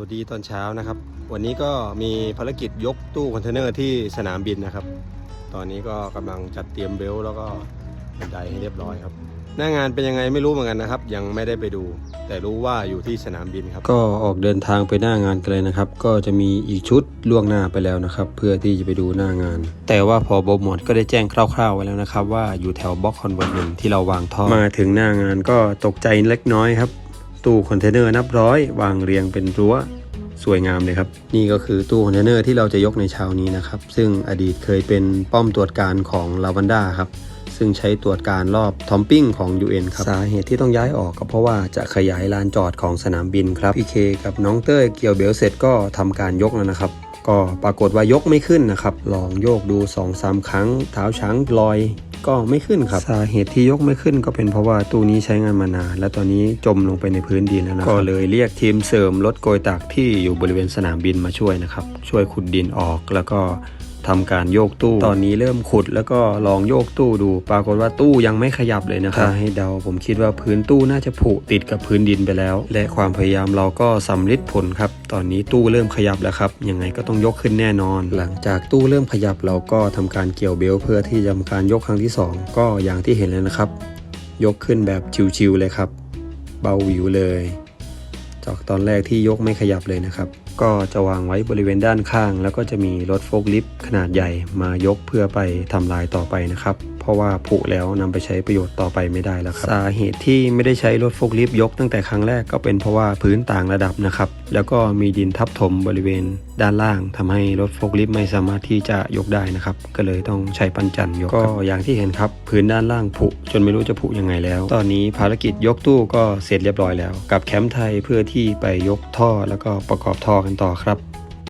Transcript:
วัสดีตอนเช้านะครับ วันนี้ก็มีภารกิจยกตู้คอนเทนเนอร์ที่สนามบินนะครับ ตอนนี้ก็กำลังจัดเตรียมเบลต์แล้วก็บันไดให้เรียบร้อยครับ หน้างานเป็นยังไงไม่รู้เหมือนกันนะครับ ยังไม่ได้ไปดู แต่รู้ว่าอยู่ที่สนามบินครับ ก็ออกเดินทางไปหน้างานกันเลยนะครับ ก็จะมีอีกชุดล่วงหน้าไปแล้วนะครับ เพื่อที่จะไปดูหน้างาน แต่ว่าพอบหมดก็ได้แจ้งคร่าวๆไว้แล้วนะครับ ว่าอยู่แถวบล็อกคอนเวิร์ตหนึ่งที่เราวางท่อมาถึงหน้างานก็ตกใจเล็กน้อยครับ ตู้คอนเทนเนอร์นับร้อยวางเรียงเป็นรั้วสวยงามเลยครับ นี่ก็คือตู้คอนเทนเนอร์ที่เราจะยกในเช้านี้นะครับ ซึ่งอดีตเคยเป็นป้อมตรวจการของลาวันด้าครับ ซึ่งใช้ตรวจการรอบทอมปิ้งของ UN ครับ สาเหตุที่ต้องย้ายออกก็เพราะว่าจะขยายลานจอดของสนามบินครับพี่เคกับน้องเต้ยเกี่ยวเบลเสร็จก็ทำการยกแล้วนะครับ ก็ปรากฏว่ายกไม่ขึ้นนะครับ ลองโยกดู2อสาครั้งเท้าช้างลอย ก็ไม่ขึ้นครับ สาเหตุที่ยกไม่ขึ้นก็เป็นเพราะว่าตู้นี้ใช้งานมานาน และตอนนี้จมลงไปในพื้นดินแล้วนะครับก็เลยเรียกทีมเสริมรถโกยตักที่อยู่บริเวณสนามบินมาช่วยนะครับช่วยขุดดินออกแล้วก็ ทำการโยกตู้ ตอนนี้เริ่มขุดแล้วก็ลองโยกตู้ดู ปรากฏว่าตู้ยังไม่ขยับเลยนะครับให้เดาผมคิดว่าพื้นตู้น่าจะผุติดกับพื้นดินไปแล้ว และความพยายามเราก็สำลิดผลครับ ตอนนี้ตู้เริ่มขยับแล้วครับ ยังไงก็ต้องยกขึ้นแน่นอน หลังจากตู้เริ่มขยับเราก็ทำการเกี่ยวเบลเพื่อที่จะทำการยกครั้งที่สองก็อย่างที่เห็นเลยนะครับ ยกขึ้นแบบชิวๆเลยครับ เบาหวิวเลย จากตอนแรกที่ยกไม่ขยับเลยนะครับ ก็จะวางไว้บริเวณด้านข้าง แล้วก็จะมีรถโฟล์คลิฟต์ขนาดใหญ่มายกเพื่อไปทำลายต่อไปนะครับ เพราะว่าผุแล้วนำไปใช้ประโยชน์ต่อไปไม่ได้แล้วครับสาเหตุที่ไม่ได้ใช้รถโฟล์คลิฟต์ยกตั้งแต่ครั้งแรกก็เป็นเพราะว่าพื้นต่างระดับนะครับแล้วก็มีดินทับถมบริเวณด้านล่างทำให้รถโฟล์คลิฟต์ไม่สามารถที่จะยกได้นะครับก็เลยต้องใช้ปันจันยกก็อย่างที่เห็นครับพื้นด้านล่างผุจนไม่รู้จะผุยังไงแล้ว ตอนนี้ภารกิจยกตู้ก็เสร็จเรียบร้อยแล้ว กับแคมป์ไทยเพื่อที่ไปยกท่อแล้วก็ประกอบท่อกันต่อครับ